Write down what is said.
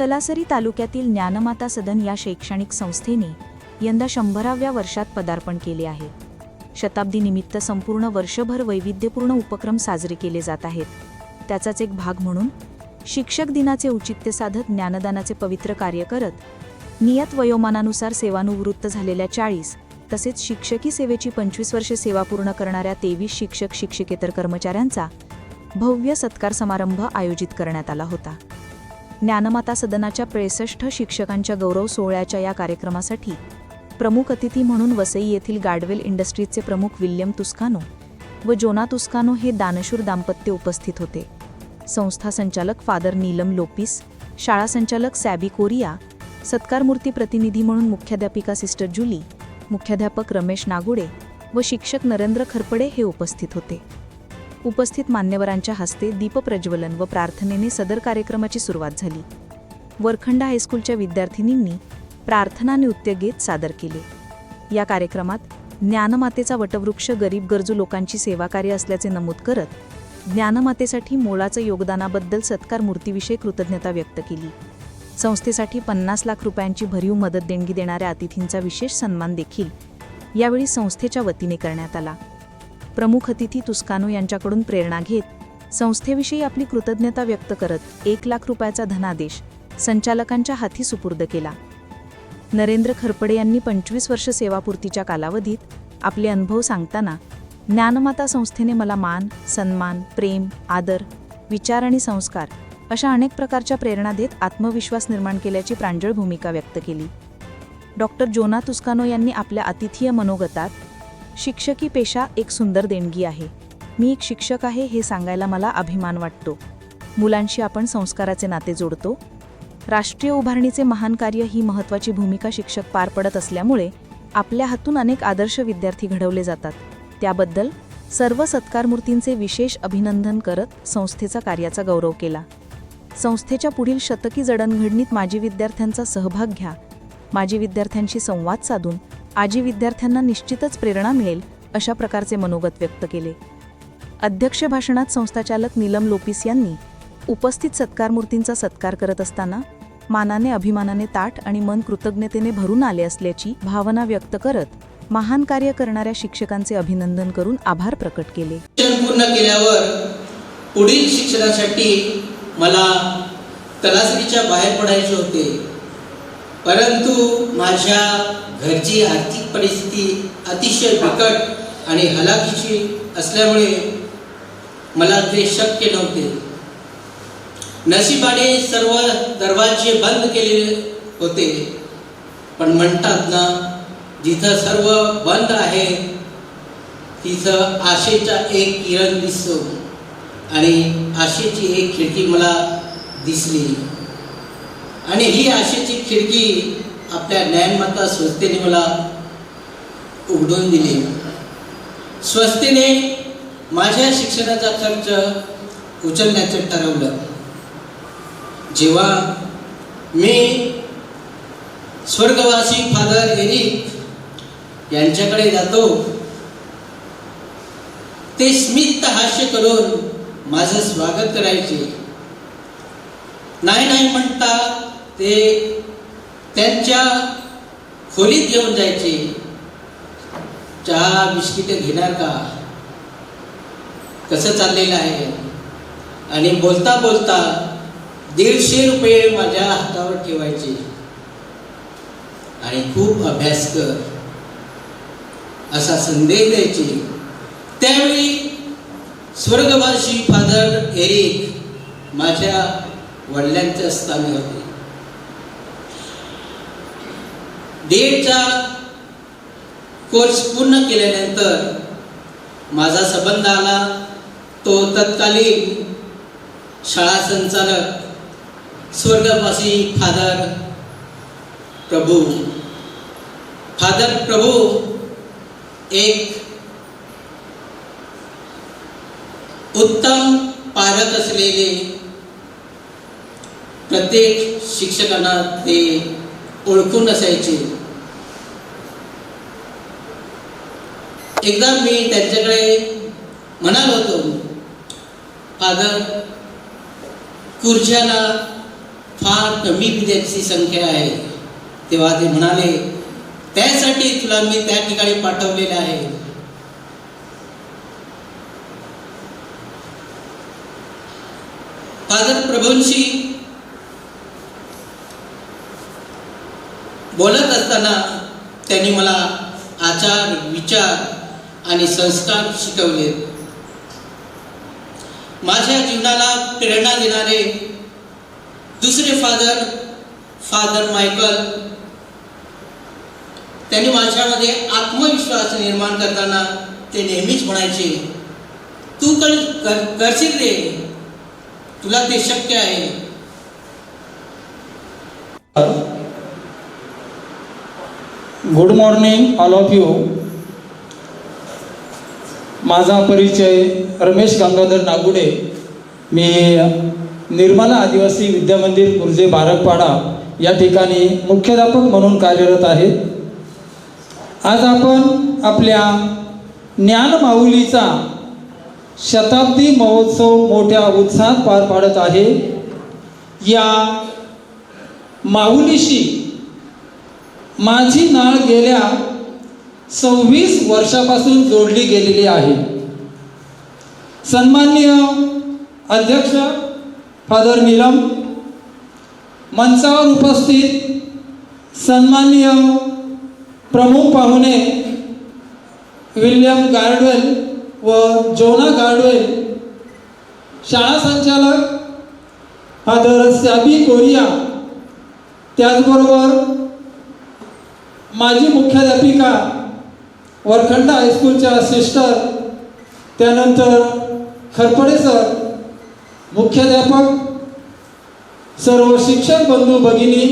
तलासरी तालुक्यातील ज्ञानमाता सदन या शैक्षणिक संस्थेने यंदा शंभराव्या वर्षात पदार्पण केले आहे. शताब्दीनिमित्त संपूर्ण वर्षभर वैविध्यपूर्ण उपक्रम साजरे केले जात आहेत. त्याचाच एक भाग म्हणून शिक्षक दिनाचे औचित्य साधत ज्ञानदानाचे पवित्र कार्य करत नियत वयोमानानुसार सेवानिवृत्त झालेल्या चाळीस तसेच शिक्षकी सेवेची पंचवीस वर्षे सेवा पूर्ण करणाऱ्या तेवीस शिक्षक शिक्षकेतर कर्मचाऱ्यांचा भव्य सत्कार समारंभ आयोजित करण्यात आला होता. ज्ञानमाता सदनाच्या त्रेसष्ट शिक्षकांच्या गौरव सोहळ्याच्या या कार्यक्रमासाठी प्रमुख अतिथी म्हणून वसई येथील गाडवेल इंडस्ट्रीजचे प्रमुख विल्यम तुस्कानो व जोना तुस्कानो हे दानशूर दाम्पत्य उपस्थित होते. संस्था संचालक फादर नीलम लोपिस शाळा संचालक सॅबी कोरिया सत्कारमूर्ती प्रतिनिधी म्हणून मुख्याध्यापिका सिस्टर जुली मुख्याध्यापक रमेश नागुडे व शिक्षक नरेंद्र खरपडे हे उपस्थित होते. उपस्थित मान्यवरांच्या हस्ते दीपप्रज्वलन व प्रार्थनेने सदर कार्यक्रमाची सुरुवात झाली. वरखंडा हायस्कूलच्या विद्यार्थिनींनी प्रार्थना नृत्य गीत सादर केले. या कार्यक्रमात ज्ञानमातेचा वटवृक्ष गरीब गरजू लोकांची सेवाकार्य असल्याचे नमूद करत ज्ञानमातेसाठी मोलाचं योगदानाबद्दल सत्कार मूर्तीविषयी कृतज्ञता व्यक्त केली. संस्थेसाठी पन्नास लाख रुपयांची भरीव मदत देणगी देणाऱ्या अतिथींचा विशेष सन्मान देखील यावेळी संस्थेच्या वतीने करण्यात आला. प्रमुख अतिथी तुस्कानो यांच्याकडून प्रेरणा घेत संस्थेविषयी आपली कृतज्ञता व्यक्त करत एक लाख रुपयाचा धनादेश संचालकांच्या हाती सुपूर्द केला. नरेंद्र खरपडे यांनी पंचवीस वर्ष सेवापूर्तीच्या कालावधीत आपले अनुभव सांगताना ज्ञानमाता संस्थेने मला मान सन्मान प्रेम आदर विचार आणि संस्कार अशा अनेक प्रकारच्या प्रेरणा देत आत्मविश्वास निर्माण केल्याची प्रांजळ भूमिका व्यक्त केली. डॉक्टर जोना तुस्कानो यांनी आपल्या अतिथीय मनोगतात शिक्षकी पेशा एक सुंदर देणगी आहे. मी एक शिक्षक आहे हे सांगायला मला अभिमान वाटतो. मुलांशी आपण संस्काराचे नाते जोडतो. राष्ट्रीय उभारणीचे महान कार्य ही महत्त्वाची भूमिका शिक्षक पार पडत असल्यामुळे आपल्या हातून अनेक आदर्श विद्यार्थी घडवले जातात. त्याबद्दल सर्व सत्कारमूर्तींचे विशेष अभिनंदन करत संस्थेचा कार्याचा गौरव केला. संस्थेच्या पुढील शतकी जडणघडणीत माजी विद्यार्थ्यांचा सहभाग घ्या. माजी विद्यार्थ्यांशी संवाद साधून आजी विद्यार्थ्यांना निश्चितच प्रेरणा मिळेल अशा प्रकारचे मनोगत व्यक्त केले. अध्यक्ष भाषणात संस्थाचालक नीलम लोपिस यांनी उपस्थित सत्कारमूर्तींचा सत्कार करत असताना मानाने अभिमानाने ताट आणि मन कृतज्ञतेने भरून आले असल्याची भावना व्यक्त करत महान कार्य करणाऱ्या शिक्षकांचे अभिनंदन करून आभार प्रकट केले. पूर्ण केल्यावर पुढील शिक्षणासाठी मला तलासरीच्या बाहेर पडायचे होते. परंतु माझ्या घरची आर्थिक परिस्थिती अतिशय बिकट आणि हलाखीची असल्यामुळे मला ते शक्य नव्हते. नशिबाने सर्व दरवाजे बंद केलेले होते. पण म्हणतात ना जिथं सर्व बंद आहे तिथं आशेचा एक किरण दिसतो. आणि आशेची एक खिडकी मला दिसली. आणि ही आशेची खिडकी आपल्या ज्ञानमाता स्वस्तीने मला उघडून दिली. स्वस्तीने माझ्या शिक्षणाचा खर्च उचलण्याचं ठरवलं. जेव्हा मी स्वर्गवासी फादर एरिक यांच्याकडे जातो ते स्मित हास्य करून माझं स्वागत करायचे. नाही नाही म्हणता ते त्यांच्या खोलीत घेऊन जायचे. चहा बिस्किट घेणार का? कसं चाललेलं आहे? आणि बोलता बोलता दीडशे रुपये माझ्या हातावर ठेवायचे. आणि खूप अभ्यास कर. असा संदेश द्यायचे. त्यावेळी स्वर्गवासी फादर एरिक माझ्या वडिलांच्या स्थानी होते. डेटचा कोर्स पूर्ण केल्यानंतर माझा संबंध आला. तो तत्कालीन शाळा संचालक स्वर्गवासी फादर प्रभू. फादर प्रभू एक उत्तम पालक असलेले प्रत्येक शिक्षकांना ते ओळखून असायचे. एकदा मी त्यांच्याकडे म्हणालो होतो फादर खुर्च्याला फार कमी विद्यार्थी संख्या आहे. तेव्हा ते म्हणाले त्यासाठी तुला मी त्या ठिकाणी पाठवलेले आहे. फादर प्रभूंशी बोलत असताना त्यांनी मला आचार विचार आणि संस्कार शिकवले. माझ्या जीवनाला प्रेरणा देणारे दुसरे फादर फादर मायकल त्यांनी माझ्यामध्ये आत्मविश्वास निर्माण करताना ते नेहमीच म्हणायचे तू कर करशील रे. तुला ते शक्य आहे. Good morning all of you माझा परिचय रमेश गंगाधर नागुडे. मी निर्मला आदिवासी विद्यामंदिर गुर्जे बारकपाडा या ठिकाणी मुख्याध्यापक म्हणून कार्यरत आहे. आज आपण आपल्या ज्ञानमाऊलीचा शताब्दी महोत्सव मोठ्या उत्साहात पार पाडत आहे. या माऊलीशी माझी नाळ गेल्या सव्वीस वर्षापासून जोडली गेलेली आहे. सन्माननीय अध्यक्ष फादर नीलम मंचावर उपस्थित सन्माननीय प्रमुख पाहुणे विल्यम गार्डवेल व जोना गार्डवेल शाळा संचालक फादर सॅबी कोरिया त्याचबरोबर माजी मुख्याध्यापिका वरखंड हायस्कूलच्या सिस्टर त्यानंतर खरपडे सर मुख्याध्यापक सर्व शिक्षक बंधू भगिनी